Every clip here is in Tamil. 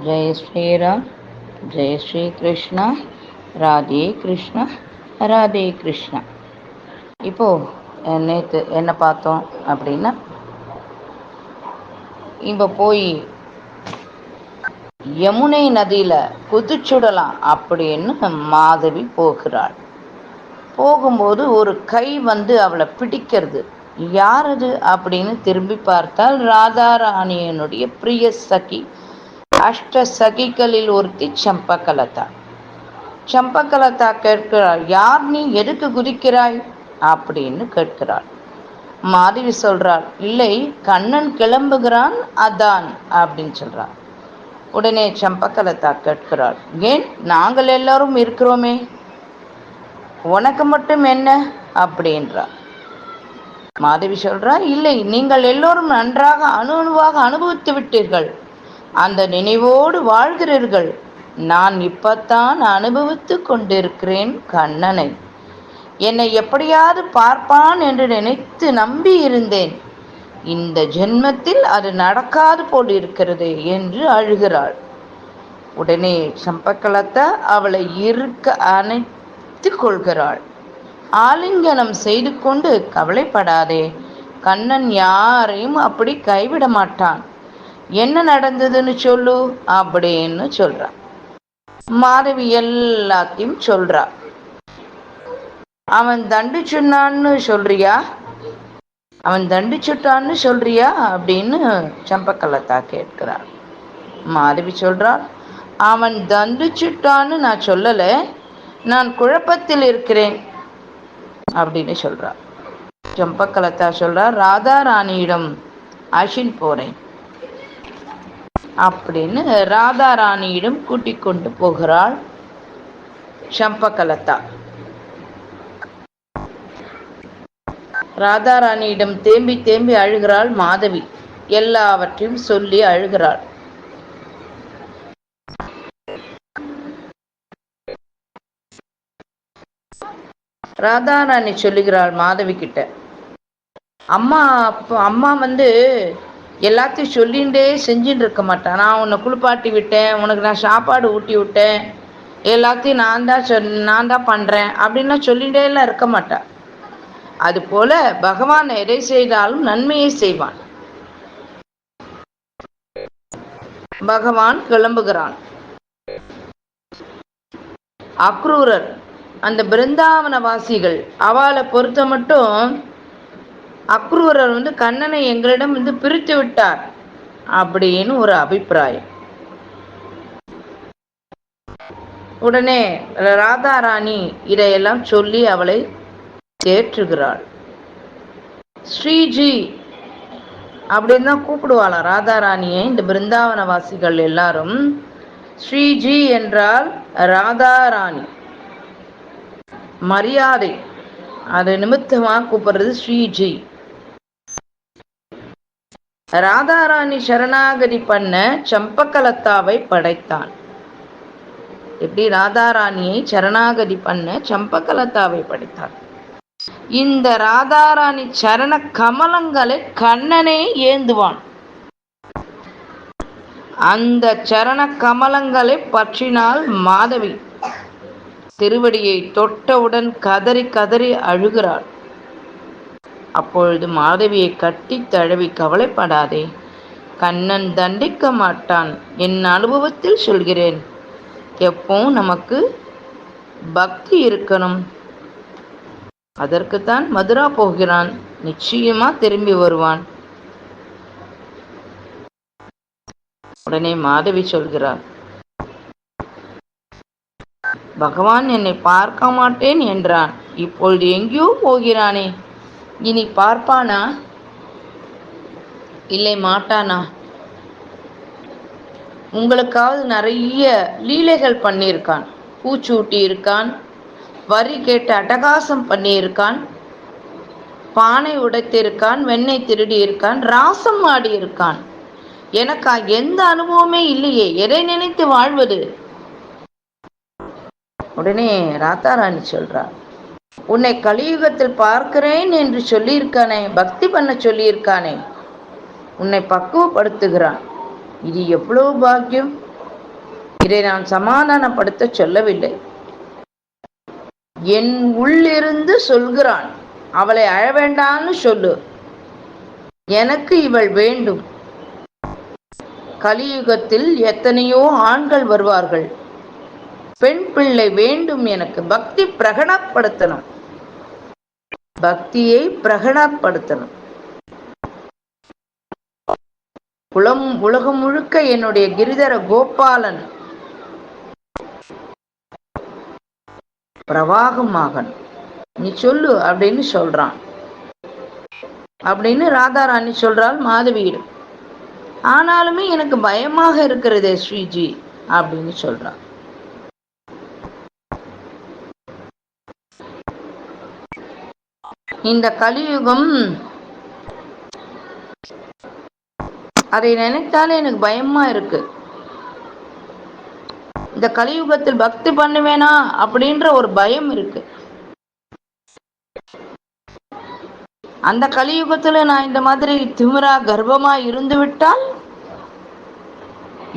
ஜெய ஸ்ரீராம் ஜெய ஸ்ரீ கிருஷ்ணா ராதே கிருஷ்ணா ராதே கிருஷ்ணா. இப்போது நேற்று என்ன பார்த்தோம் அப்படின்னா இப்போ போய் யமுனை நதியில் குதிச்சுடலாம் அப்படின்னு மாதவி போகிறாள். போகும்போது ஒரு கை வந்து அவளை பிடிக்கிறது. யார் அது அப்படின்னு திரும்பி பார்த்தால் ராதாராணியனுடைய பிரிய சகி அஷ்ட சகிகளில் ஒருத்தி சம்பகலதா. சம்பகலதா கேட்கிறாள் யார் நீ? எதுக்கு குதிக்கிறாய்? அப்படின்னு கேட்கிறாள். மாதவி சொல்றாள் இல்லை கண்ணன் கிளம்புகிறான் அதான் அப்படின்னு சொல்றாள். உடனே சம்பகலதா கேட்கிறாள் ஏன் நாங்கள் எல்லாரும் இருக்கிறோமே? உனக்கு மட்டும் என்ன? அப்படின்றா மாதவி சொல்றா இல்லை நீங்கள் எல்லோரும் நன்றாக அணு அணுவாக அனுபவித்து விட்டீர்கள். அந்த நினைவோடு வாழ்கிறீர்கள். நான் இப்பத்தான் அனுபவித்து கொண்டிருக்கிறேன் கண்ணனை. என்னை எப்படியாவது பார்ப்பான் என்று நினைத்து நம்பி இருந்தேன். இந்த ஜென்மத்தில் அது நடக்காது போல் இருக்கிறது என்று அழுகிறாள். உடனே சம்பக்கலத்தா அவளை இருக்க அணைத்து கொள்கிறாள். ஆலிங்கனம் செய்து கொண்டு கவலைப்படாதே. கண்ணன் யாரையும் அப்படி கைவிட மாட்டான். என்ன நடந்ததுன்னு சொல்லு அப்படின்னு சொல்றா. மாதவி எல்லாத்தையும் சொல்றா. அவன் தண்டிச்சுன்னான்னு சொல்றியா? அவன் தண்டிச்சுட்டான்னு சொல்றியா அப்படின்னு சம்பக்கலத்தா கேட்கிறாள் மாதவி சொல்றாள் அவன் தண்டிச்சுட்டான்னு நான் சொல்லலை நான் குழப்பத்தில் இருக்கிறேன் அப்படின்னு சொல்றா. சம்பக்கலத்தா சொல்றா ராதா ராணியிடம் அஷின் போறேன். அப்படின்னு ராதா ராணியிடம் கூட்டிக் கொண்டு போகிறாள் சம்பகலதா. ராதா ராணியிடம் தேம்பி தேம்பி அழுகிறாள் மாதவி. எல்லாவற்றையும் சொல்லி அழுகிறாள். ராதாராணி சொல்லுகிறாள் மாதவி கிட்ட. அம்மா அப்போ அம்மா வந்து எல்லாத்தையும் சொல்லிகிட்டே செஞ்சுட்டு இருக்க மாட்டேன். நான் உன்னை குளிப்பாட்டி விட்டேன் உனக்கு நான் சாப்பாடு ஊட்டி விட்டேன் எல்லாத்தையும் நான் தான் சொல் நான் தான் பண்ணுறேன் அப்படின்னா சொல்லிகிட்டே எல்லாம் இருக்க மாட்டேன். அதுபோல பகவான் எதை செய்தாலும் நன்மையை செய்வான். பகவான் கிளம்புகிறான். அக்ரூரர் அந்த பிருந்தாவனவாசிகள் அவளை பொறுத்த மட்டும் அக்ரூரர் வந்து கண்ணனை எங்களிடம் வந்து பிரித்து விட்டார் அப்படின்னு ஒரு அபிப்பிராயம். உடனே ராதாராணி இதையெல்லாம் சொல்லி அவளை தேற்றுகிறாள் ஸ்ரீஜி அப்படின்னு தான் கூப்பிடுவாளாம் ராதாராணியை இந்த பிருந்தாவன வாசிகள் எல்லாரும். ஸ்ரீஜி என்றால் ராதாராணி. மரியாதை அது நிமித்தமாக கூப்பிடுறது ஸ்ரீஜி. ராதாராணி சரணாகதி பண்ண சம்பகலத்தாவை படைத்தான். எப்படி ராதாராணியை சரணாகதி பண்ண சம்பகலத்தாவை படைத்தான்? இந்த ராதாராணி சரண கமலங்களை கண்ணனே ஏந்துவான். அந்த சரண கமலங்களை பற்றினால் மாதவி திருவடியை தொட்டவுடன் கதறி கதறி அழுகிறாள். அப்பொழுது மாதவியை கட்டி தழுவி கவலைப்படாதே. கண்ணன் தண்டிக்க மாட்டான். என் அனுபவத்தில் சொல்கிறேன். எப்பவும் நமக்கு பக்தி இருக்கணும்? அதற்குத்தான் மதுரா போகிறான். நிச்சயமா திரும்பி வருவான். உடனே மாதவி சொல்கிறார் பகவான் என்னை பார்க்க மாட்டேன் என்றான். இப்பொழுது எங்கேயோ போகிறானே. இனி பார்ப்பானா? இல்லை மாட்டானா? உங்களுக்காவது நிறைய லீலைகள் பண்ணியிருக்கான். பூச்சூட்டி இருக்கான். வரி கேட்டு அட்டகாசம் பண்ணியிருக்கான். பானை உடைத்திருக்கான். வெண்ணெய் திருடி இருக்கான். ராசம் ஆடி இருக்கான். எனக்கா எந்த அனுபவமே இல்லையே. எதை நினைத்து வாழ்வது? உடனே ராத்தாராணி சொல்றார் உன்னை கலியுகத்தில் பார்க்கிறேன் என்று சொல்லியிருக்கானே பக்தி பண்ண சொல்லியிருக்கானே உன்னை பக்குவப்படுத்துகிறான். இது எவ்வளவு பாக்கியம்? இதை நான் சமாதானப்படுத்த சொல்லவில்லை. என் உள்ளிருந்து சொல்கிறான் அவளை அழவேண்டான்னு சொல்லு. எனக்கு இவள் வேண்டும். கலியுகத்தில் எத்தனையோ ஆண்கள் வருவார்கள். பெண் பிள்ளை வேண்டும் எனக்கு பக்தி பிரகடப்படுத்தணும் பக்தியை பிரகடப்படுத்தணும் உலம் உலகம் முழுக்க என்னுடைய கிரிதர கோபாலன். பிரவாகமாகன். நீ சொல்லு அப்படின்னு சொல்றான். அப்படின்னு ராதாராணி சொல்றாள் மாதவியிடம் ஆனாலுமே எனக்கு பயமாக இருக்கிறதே ஸ்ரீஜி அப்படின்னு சொல்றான். இந்த கலியுகம் அதை நினைத்தாலே எனக்கு பயமா இருக்கு. இந்த கலியுகத்தில் பக்தி பண்ணுவேனா அப்படின்ற ஒரு பயம் இருக்கு. அந்த கலியுகத்துல நான் இந்த மாதிரி திமிரா கர்ப்பமா இருந்து விட்டால்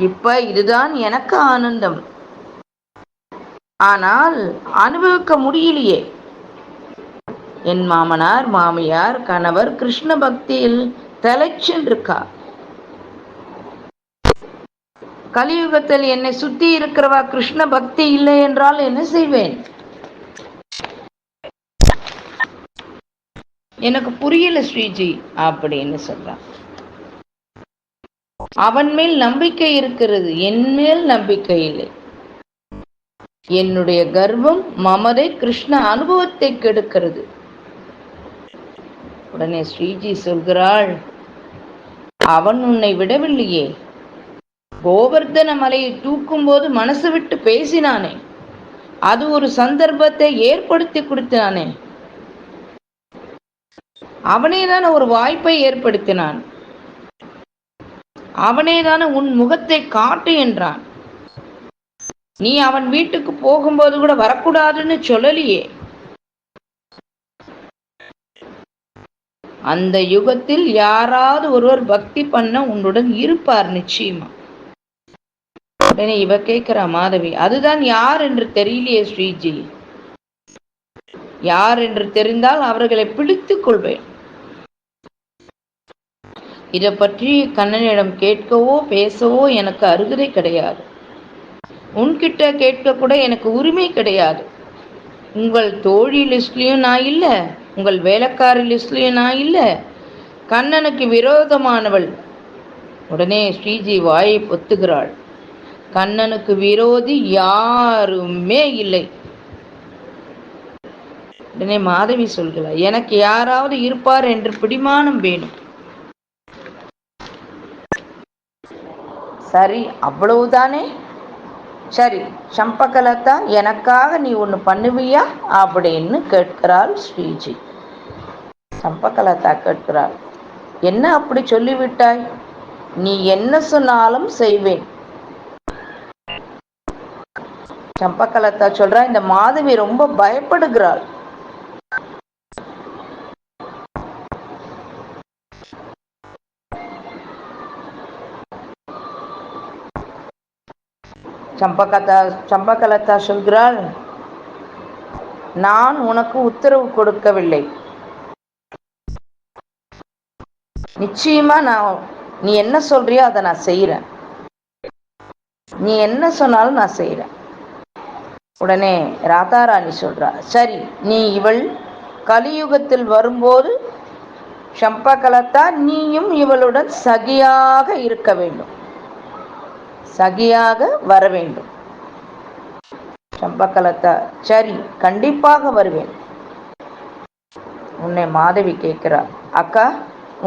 இப்ப இதுதான் எனக்கு ஆனந்தம். ஆனால் அனுபவிக்க முடியலையே. என் மாமனார் மாமியார் கணவர் கிருஷ்ண பக்தியில் தலைச்சென்றிருக்கா இருக்கா கலியுகத்தில் என்னை சுத்தி இருக்கிறவா கிருஷ்ண பக்தி இல்லை என்றால் என்ன செய்வேன்? எனக்கு புரியல ஸ்ரீஜி அப்படின்னு சொல்றான். அவன் மேல் நம்பிக்கை இருக்கிறது என் மேல் நம்பிக்கை இல்லை. என்னுடைய கர்வம் மமதை கிருஷ்ண அனுபவத்தை கெடுக்கிறது. உடனே ஸ்ரீஜி சொல்கிறாள் அவன் உன்னை விடவில்லையே. கோவர்தன மலையை தூக்கும்போது மனசு விட்டு பேசினானே. அது ஒரு சந்தர்ப்பத்தை ஏற்படுத்தி கொடுத்தானே. அவனே தானே ஒரு வாய்ப்பை ஏற்படுத்தினான். அவனே தானே உன் முகத்தை காட்டு என்றான். நீ அவன் வீட்டுக்கு போகும்போது கூட வரக்கூடாதுன்னு சொல்லலையே. அந்த யுகத்தில் யாராவது ஒருவர் பக்தி பண்ண உன்னுடன் இருப்பார் நிச்சயமா. உடனே இவ கேட்கிறா மாதவி அதுதான் யார் என்று தெரியலையே ஸ்ரீஜி. யார் என்று தெரிந்தால் அவர்களை பிடித்துக் கொள்வேன். இதை பற்றி கண்ணனிடம் கேட்கவோ பேசவோ எனக்கு அருகதை கிடையாது. உன்கிட்ட கேட்க கூட எனக்கு உரிமை கிடையாது. உங்கள் தோழி லிஸ்ட்லேயும் நான் இல்லை உங்கள் வேலைக்காரி லிஸ்ட்லேயும் நான் இல்லை. கண்ணனுக்கு விரோதமானவள். உடனே ஸ்ரீஜி வாயை பொத்துகிறாள். கண்ணனுக்கு விரோதி யாருமே இல்லை. உடனே மாதவி சொல்கிறார் எனக்கு யாராவது இருப்பார் என்று பிடிமானம் வேணும். சரி அவ்வளவுதானே? சரி சம்பகலதா எனக்காக நீ ஒன்று பண்ணுவியா? அப்படின்னு கேட்கிறாள் ஸ்ரீஜி. சம்பகலதா கேட்கிறாள் என்ன அப்படி சொல்லிவிட்டாய்? நீ என்ன சொன்னாலும் செய்வேன். சம்பகலதா சொல்றா இந்த மாதவி ரொம்ப பயப்படுகிறாள். சம்பகதா சம்பகலதா சொல்கிறாள் நான் உனக்கு உத்தரவு கொடுக்கவில்லை. நிச்சயமா நான் நீ என்ன சொல்றியோ அதை நான் செய்யறேன் நீ என்ன சொன்னாலும் நான் செய்யறேன் உடனே ராதாராணி சொல்றா சரி நீ இவள் கலியுகத்தில் வரும்போது சம்பகலத்தா நீயும் இவளுடன் சகியாக இருக்க வேண்டும். சகியாக வர வேண்டும். சம்பகலத்தா சரி கண்டிப்பாக வருவேன். உன்னை மாதவி கேட்கிறார் அக்கா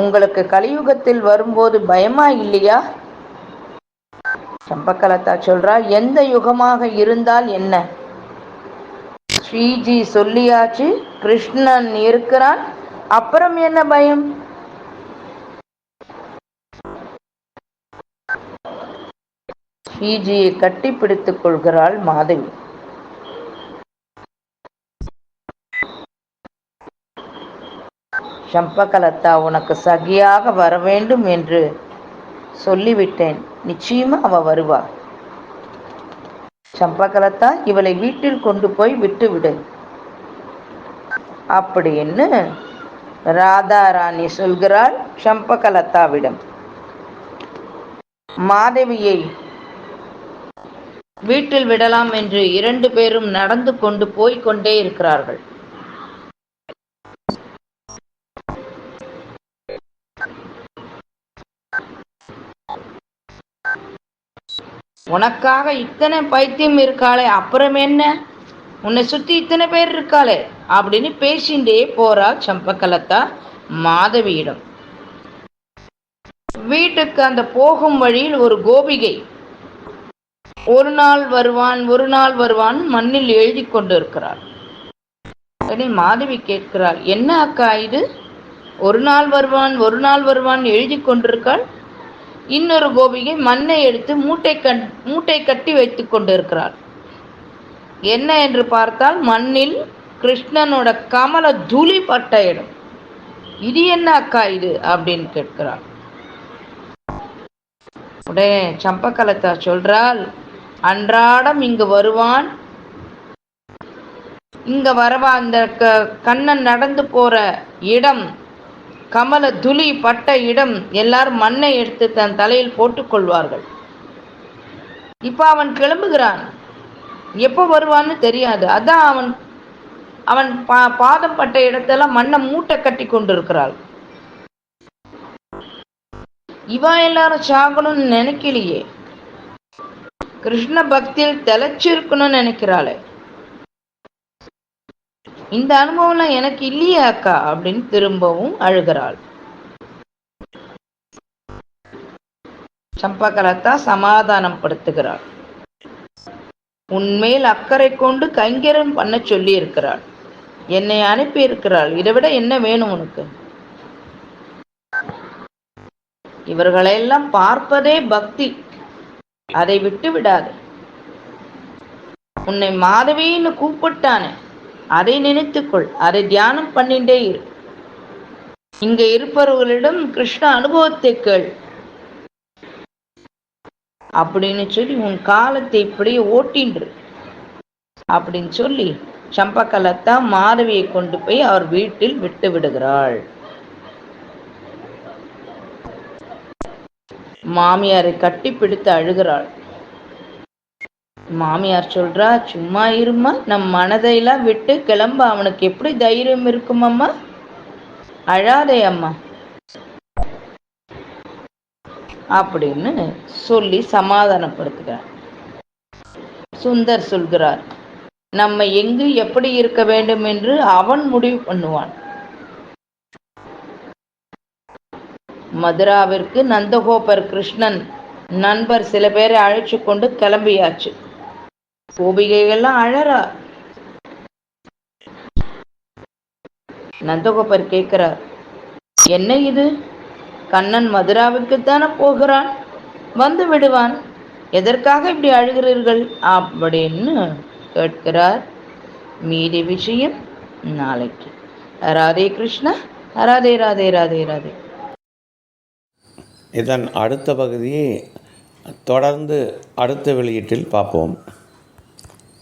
உங்களுக்கு கலியுகத்தில் வரும்போது பயமா இல்லையா? சம்பக்கலத்தா சொல்றா எந்த யுகமாக இருந்தால் என்ன? ஸ்ரீஜி சொல்லியாச்சு கிருஷ்ணன் இருக்கிறான் அப்புறம் என்ன பயம்? ஈஜியை கட்டி பிடித்துக் கொள்கிறாள் மாதவி. சம்பகலத்தா உனக்கு சகியாக வர வேண்டும் என்று சொல்லிவிட்டேன். நிச்சயமா அவ வருவா. சம்பகலத்தா இவளை வீட்டில் கொண்டு போய் விட்டுவிடு. அப்படின்னு ராதாராணி சொல்கிறாள் சம்பகலத்தாவிடம் மாதவியை வீட்டில் விடலாம் என்று இரண்டு பேரும் நடந்து கொண்டு போய்க் கொண்டே இருக்கிறார்கள். உனக்காக இத்தனை பைத்தியம் இருக்காளே அப்புறம் என்ன? உன்னை சுத்தி இத்தனை பேர் இருக்காளே அப்படின்னு பேசிண்டே போறாள் சம்பக்கலத்தா மாதவியிடம். வீட்டுக்கு அந்த போகும் வழியில் ஒரு கோபிகை ஒரு நாள் வருவான் ஒரு நாள் வருவான் மண்ணில் எழுதி கொண்டிருக்கிறார். உடனே மாதவி கேட்கிறாள் என்ன அக்கா இது? ஒரு நாள் வருவான் ஒரு நாள் வருவான் எழுதி கொண்டிருக்காள்? இன்னொரு கோபிகை மண்ணை எடுத்து மூட்டை கண் மூட்டை கட்டி வைத்து கொண்டிருக்கிறாள். என்ன என்று பார்த்தால் மண்ணில் கிருஷ்ணனோட கமல துளி பட்ட இடம் இது என்ன அக்கா இது? அப்படின்னு கேட்கிறாள். உடனே சம்பக்கலத்தா சொல்றாள் அன்றாடம் இங்கு வருவான். இங்க வரவா அந்த க- கண்ணன் நடந்து போற இடம் கமல துளி பட்ட இடம் எல்லாரும் மண்ணை எடுத்து தன் தலையில் போட்டுக்கொள்வார்கள் இப்ப அவன் கிளம்புகிறான். எப்போ வருவான்னு தெரியாது. அதான் அவன் அவன் பா பாதம் பட்ட இடத்தெல்லாம் மண்ணை மூட்டை கட்டி கொண்டிருக்கிறாள். இவன் எல்லாரும் சாகணும்னு நினைக்கலையே. கிருஷ்ண பக்தியில் தெளிச்சிருக்கணும்னு நினைக்கிறாளே. இந்த அனுபவம்லாம் எனக்கு இல்லையே அக்கா அப்படின்னு திரும்பவும் அழுகிறாள். சம்பகலத்தா சமாதானம் படுத்துகிறாள். உன்மேல் அக்கறை கொண்டு கைங்கரம் பண்ண சொல்லி இருக்கிறாள் என்னை அனுப்பி இருக்கிறாள் இதை விட என்ன வேணும் உனக்கு? இவர்களையெல்லாம் பார்ப்பதே பக்தி. அதை விட்டு விடாது. உன்னை மாதவின்னு கூப்பிட்டானே அதை நினைத்துக்கொள் அதை தியானம் பண்ணிட்டே இரு. இங்க இருப்பவர்களிடம் கிருஷ்ண அனுபவத்தை கேள். அப்படின்னு சொல்லி உன் காலத்தை இப்படியே ஓட்டின்று. அப்படின்னு சொல்லி சம்பக்கலத்தா மாதவியை கொண்டு போய் அவர் வீட்டில் விட்டு விடுகிறாள். மாமியாரை கட்டி பிடித்து அழுகிறாள். மாமியார் சொல்றா சும்மா இருமா நம் மனதையெல்லாம் விட்டு கிளம்ப அவனுக்கு எப்படி தைரியம் இருக்கும் அம்மா அழாதே அம்மா. அப்படின்னு சொல்லி சமாதானப்படுத்துகிறார். சுந்தர் சொல்கிறார் நம்ம எங்கு எப்படி இருக்க வேண்டும்? என்று அவன் முடிவு பண்ணுவான். மதுராவிற்கு நந்தகோபர் கிருஷ்ணன் நண்பர் சில பேரை அழைச்சு கொண்டு கிளம்பியாச்சு. கோபிகைகள்லாம் அழறா. நந்தகோபர் கேட்கிறார் என்ன இது? கண்ணன் மதுராவுக்குத்தானே போகிறான்? வந்து விடுவான். எதற்காக இப்படி அழுகிறீர்கள்? அப்படின்னு கேட்கிறார். மீதி விஷயம் நாளைக்கு. ராதே கிருஷ்ணா ராதே ராதே ராதே ராதே. இதன் அடுத்த பகுதியை தொடர்ந்து அடுத்த வெளியீட்டில் பார்ப்போம்.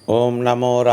ஓம் நமோ